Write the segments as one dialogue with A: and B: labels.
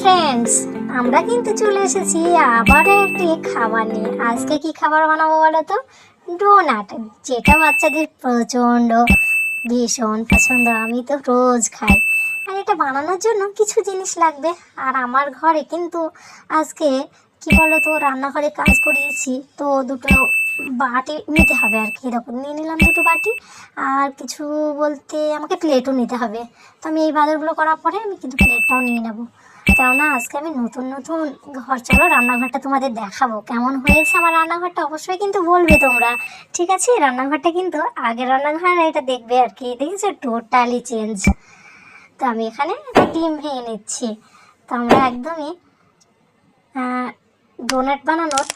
A: Friends আমরা কিন্তু চলে এসেছি আবার একটি খাবার নিয়ে। আজকে কি খাবার বানাবো বলো তো? ডোনাট যেটা বাচ্চাদের প্রচণ্ড, ভীষণ পছন্দ। আমি তো রোজ খাই। আর এটা বানানোর জন্য কিছু জিনিস লাগবে। আর আমার ঘরে কিন্তু আজকে, কি বলো তো রান্নাঘরে কাজ করিয়েছি। তো দুটো বাটি নিতে হবে আর কি। এরকম নিয়ে নিলাম দুটো বাটি। আর কিছু বলতে আমাকে প্লেটও নিতে হবে। তো আমি এই বাজারগুলো করার পরে আমি কিন্তু প্লেটটাও নিয়ে নেব। কেননা আজকে আমি নতুন নতুন ঘর চলো, রান্নাঘরটা তোমাদের দেখাবো। কেমন হয়েছে আমার রান্নাঘরটা অবশ্যই কিন্তু বলবে তোমরা। ঠিক আছে, রান্নাঘরটা কিন্তু আগের রান্নাঘর, এটা দেখবে আর কি। দেখেছ? টোটালি চেঞ্জ তো আমি এখানে ডিম ভেঙে নিচ্ছি। তো আমরা একদমই ডোনাট বানানোর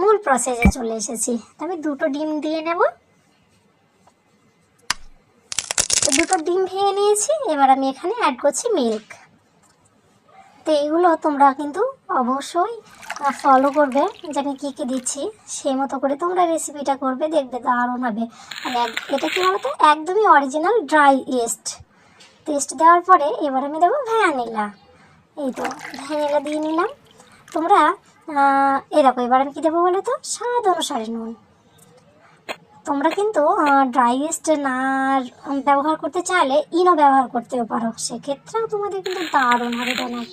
A: মূল প্রসেসে চলে এসেছি। তো আমি দুটো ডিম দিয়ে নেব। দুটো ডিম ভেঙে নিয়েছি। এবার আমি এখানে অ্যাড করছি মিল্ক তো এইগুলো তোমরা কিন্তু অবশ্যই ফলো করবে। যে আমি কী কী দিচ্ছি, সেই মতো করে তোমরা রেসিপিটা করবে, দেখবে দারুণ হবে। এক- এটা কী বলতো? একদমই অরিজিনাল ড্রাই ইস্ট টেস্ট দেওয়ার পরে এবার আমি দেবো ভ্যানিলা এই তো ভ্যানিলা দিয়ে নিলাম। তোমরা এরকম এবার আমি কী দেবো বলে তো স্বাদ অনুসারে নুন। তোমরা কিন্তু ড্রাই ইস্ট না ব্যবহার করতে চাইলে ইনো ব্যবহার করতেও পারো। সেক্ষেত্রেও তোমাদের কিন্তু দারুণ হবে ডোনাট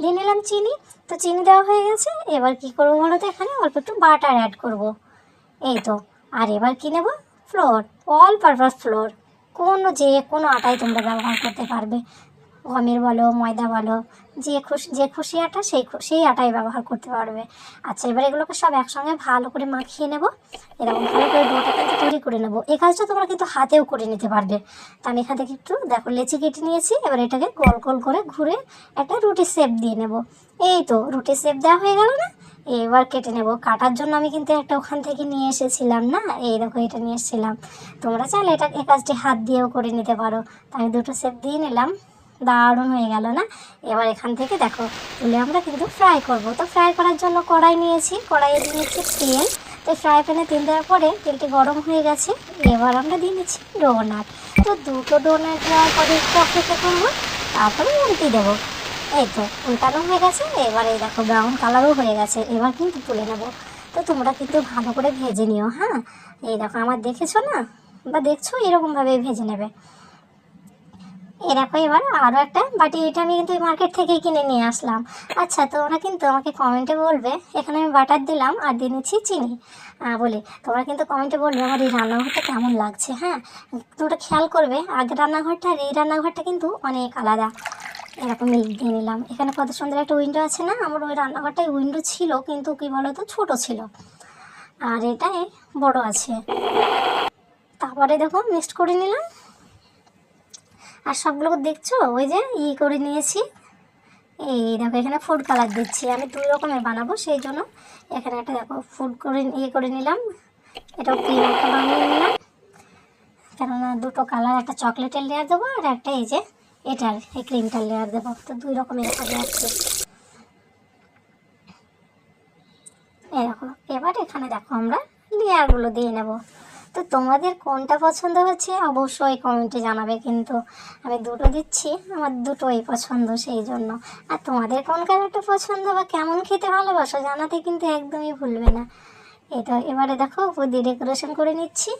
A: দিয়ে নিলাম চিনি। তো চিনি দেওয়া হয়ে গেছে। এবার কি করব বলো তো এখানে? অল্প একটু বাটার অ্যাড করব। এই তো। আর এবার কি নেব? ফ্লোর অল পারপাস ফ্লোর কোনো যে কোনো আটাই তোমরা ব্যবহার করতে পারবে। গমের বলো, ময়দা বলো, যে খুশি যে খুশি আটা, সেই সেই আটাই ব্যবহার করতে পারবে। আচ্ছা এবার এগুলোকে সব একসঙ্গে ভালো করে মাখিয়ে নেব। এরকম ভালো করে ডোটা কিন্তু তৈরি করে নেব। এই কাজটা তোমরা কিন্তু হাতেও করে নিতে পারবে। তা আমি এখান থেকে একটু, দেখো, লেচি কেটে নিয়েছি। এবার এটাকে গোল গোল করে ঘুরে একটা রুটি শেপ দিয়ে নেব। এই তো, রুটি শেপ দেওয়া হয়ে গেল না? এবার কেটে নেব। কাটার জন্য আমি কিন্তু একটা ওখান থেকে নিয়ে এসেছিলাম না? এই দেখো, এটা নিয়ে এসেছিলাম। তোমরা চাইলে এটা এই কাজটি হাত দিয়েও করে নিতে পারো। আমি দুটো শেপ দিয়ে নিলাম। দারুণ হয়ে গেল না? এবার এখান থেকে দেখো, তুলে আমরা কিন্তু ফ্রাই করব। তো ফ্রাই করার জন্য কড়াই নিয়েছি। কড়াইয়ে নিচ্ছি তেল। তো ফ্রাই প্যানে তেল দেওয়ার পরে তেলটি গরম হয়ে গেছে। এবার আমরা দিয়ে নিচ্ছি ডোনাট। তো দুটো ডোনাট দেওয়ার পরে একটু অপেক্ষা করব, তারপরে উল্টি দেবো। এই তো, উল্টানো হয়ে গেছে, এবার এই দেখো ব্রাউন কালারও হয়ে গেছে, এবার কিন্তু তুলে নেব। তো তোমরা কিন্তু ভালো করে ভেজে নিও হ্যাঁ? এই দেখো, আমার দেখেছ না? বা দেখছ এরকমভাবে ভেজে নেবে। এ দেখো এবার আরও একটা। বাটি এটা আমি কিন্তু মার্কেট থেকে কিনে নিয়ে আসলাম। আচ্ছা তোমরা কিন্তু আমাকে কমেন্টে বলবে, এখানে আমি বাটার দিলাম আর দিয়ে নিচ্ছি চিনি। বলি, তোমরা কিন্তু কমেন্টে বলবে আমার এই রান্নাঘরটা কেমন লাগছে হ্যাঁ? তোমরা খেয়াল করবে, আগের রান্নাঘরটা আর এই রান্নাঘরটা কিন্তু অনেক আলাদা। এরকম দিয়ে নিলাম। এখানে কত সুন্দর একটা উইন্ডো আছে না? আমার ওই রান্নাঘরটায় উইন্ডো ছিল, কিন্তু কি বলো তো ছোটো ছিল। আর এটাই বড় আছে। তারপরে দেখো মিক্সড করে নিলাম। আর সবগুলো দেখছ? ওই যে ই করে নিয়েছি। এই দেখো, এখানে ফুড কালার দিচ্ছি। আমি দুই রকমের বানাবো, সেই জন্য এখানে একটা দেখো ফুড করে ইয়ে করে নিলাম। এটাও ক্রিম একটা বানিয়ে নিলাম। কেননা দুটো কালার একটা চকলেটের লেয়ার দেবো আর একটা এই যে এটার, এই ক্রিমটার লেয়ার দেবো। তো দুই রকমের আছে। এই দেখো, এবার এখানে দেখো আমরা লেয়ারগুলো দিয়ে নেব। তো তোমাদের কোনটা পছন্দ হচ্ছে অবশ্যই কমেন্টে জানাবে কিন্তু আমি দুটো দিচ্ছি, আমার দুটোই পছন্দ সেই জন্য। আর তোমাদের কোন কালারটা পছন্দ বা কেমন খেতে ভালোবাসো জানাতে কিন্তু একদমই ভুলবে না। এটা এবারে দেখো দিয়ে ডেকোরেশন করে নিচ্ছি।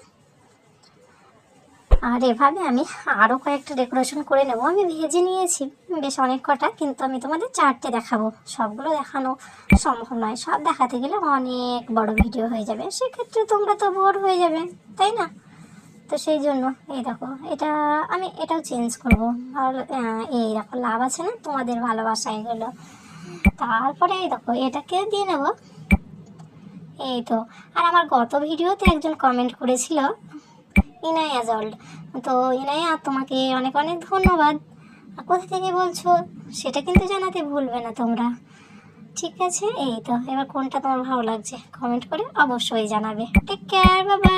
A: আর এভাবে আমি আরও কয়েকটা ডেকোরেশন করে নেব। আমি ভেজে নিয়েছি বেশ অনেক কটা, কিন্তু আমি তোমাদের চারটে দেখাবো। সবগুলো দেখানো সম্ভব নয়। সব দেখাতে গেলে অনেক বড় ভিডিও হয়ে যাবে। সেক্ষেত্রে তোমরা তো বোর হয়ে যাবে, তাই না? তো সেই জন্য, এই দেখো, এটা আমি এটাও চেঞ্জ করব। এই দেখো, লাভ আছে না? তোমাদের ভালোবাসা এগুলো। তারপরে এই দেখো, এটাকে দিয়ে নেব। এই তো, আর আমার গত ভিডিওতে একজন কমেন্ট করেছিল ইনায়া জল্ড তো ইনায়া তোমাকে অনেক অনেক ধন্যবাদ। কোথা থেকে বলছো? সেটা কিন্তু জানাতে ভুলবে না তোমরা। ঠিক আছে? এই তো, এবার কোনটা তোমার ভালো লাগছে? কমেন্ট করে অবশ্যই জানাবে। টেক কেয়ার বাবা